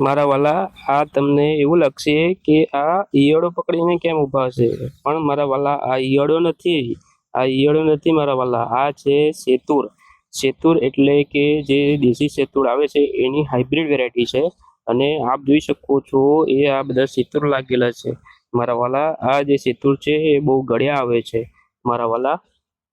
મારા વાલા, આ તમને એવું લાગશે કે આ ઈયળો પકડીને કેમ ઊભા છે? પણ મારા વાલા, આ ઈયળો નથી. આ ઈયળો નથી મારા વાલા. આ છે સેતુર સેતુર એટલે કે જે દેશી સેતુર આવે છે, એની હાઇબ્રિડ વેરાયટી છે. અને આપ જોઈ શકો છો, એ આ બધા સેતુર લાગેલા છે. મારા વાલા, આ જે સેતુર છે, એ બહુ ગળ્યા આવે છે. મારા વાલા,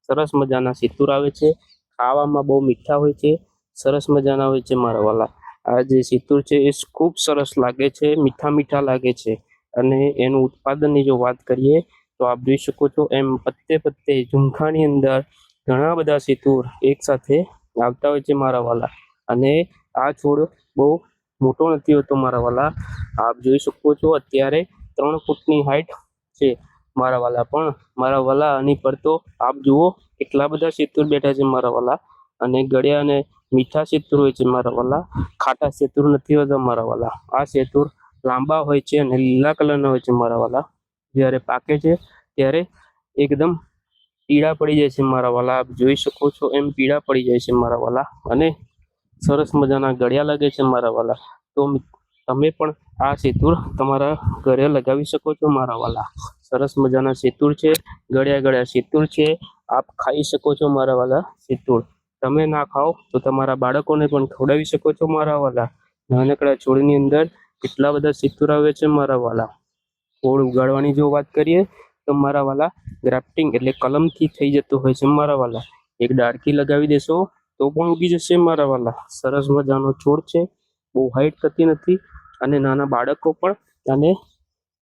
સરસ મજાના સેતુર આવે છે. ખાવામાં બહુ મીઠા હોય છે. સરસ મજાના હોય છે મારા વાલા. આ જે સિતુર છે, એ ખૂબ સરસ લાગે છે, મીઠા મીઠા લાગે છે. અને એનું ઉત્પાદનની જો વાત કરીએ, તો આપ જોઈ શકો છો, એમ પત્તે પત્તે ઝુમખાની અંદર ઘણા બધા સિતુર એકસાથે આવતા હોય છે મારા વાલા. અને આ છોડ બહુ મોટો નથી હોતો મારા વાલા. આપ જોઈ શકો છો, અત્યારે ત્રણ ફૂટની હાઈટ છે મારા વાલા. પણ મારા વાલા આની પર તો આપ જુઓ કેટલા બધા સિતુર બેઠા છે મારા વાલા. અને ગળ્યા અને મીઠા સેતુર હોય છે મારા વાલા ખાટા સેતુર નથી હોતા મારા વાલા આ સેતુર લાંબા હોય છે અને લીલા કલરના હોય છે મારા વાલા જ્યારે પાકે છે ત્યારે એકદમ પીળા પડી જાય છે મારા વાલા આપ જોઈ શકો છો એમ પીળા પડી જાય છે મારા વાલા અને સરસ મજાના ગળ્યા લાગે છે મારા વાલા તો તમે પણ આ સેતુર તમારા ઘરે લગાવી શકો છો મારા વાલા સરસ મજાના સેતુર છે, ગળ્યા ગળ્યા સેતુર છે. આપ ખાઈ શકો છો મારા વાલા સેતુર તમે ના ખાઓ તો તમારા બાળકોને પણ ખવડાવી શકો છો મારા વાલા. નાનકડા છોડની અંદર કેટલા બધા સિત્તુર આવે છે મારા વાલા. છોડ ઉગાડવાની જો વાત કરીએ તો મારા વાલા ગ્રાફ્ટિંગ એટલે કલમથી થઈ જતું હોય છે મારા વાલા. એક ડાળખી લગાવી દેશો તો પણ ઉગી જશે મારા વાલા. સરસ મજાનો છોડ છે. બહુ હાઈટ થતી નથી અને નાના બાળકો પણ આને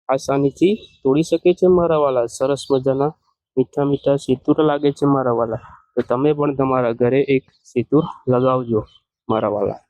આસાનીથી તોડી શકે છે મારા વાલા. સરસ મજાના મીઠા મીઠા સિતુર લાગે છે મારા વાલા. તો તમે પણ તમારા ઘરે એક સિતુર લગાવજો મારા વાલા.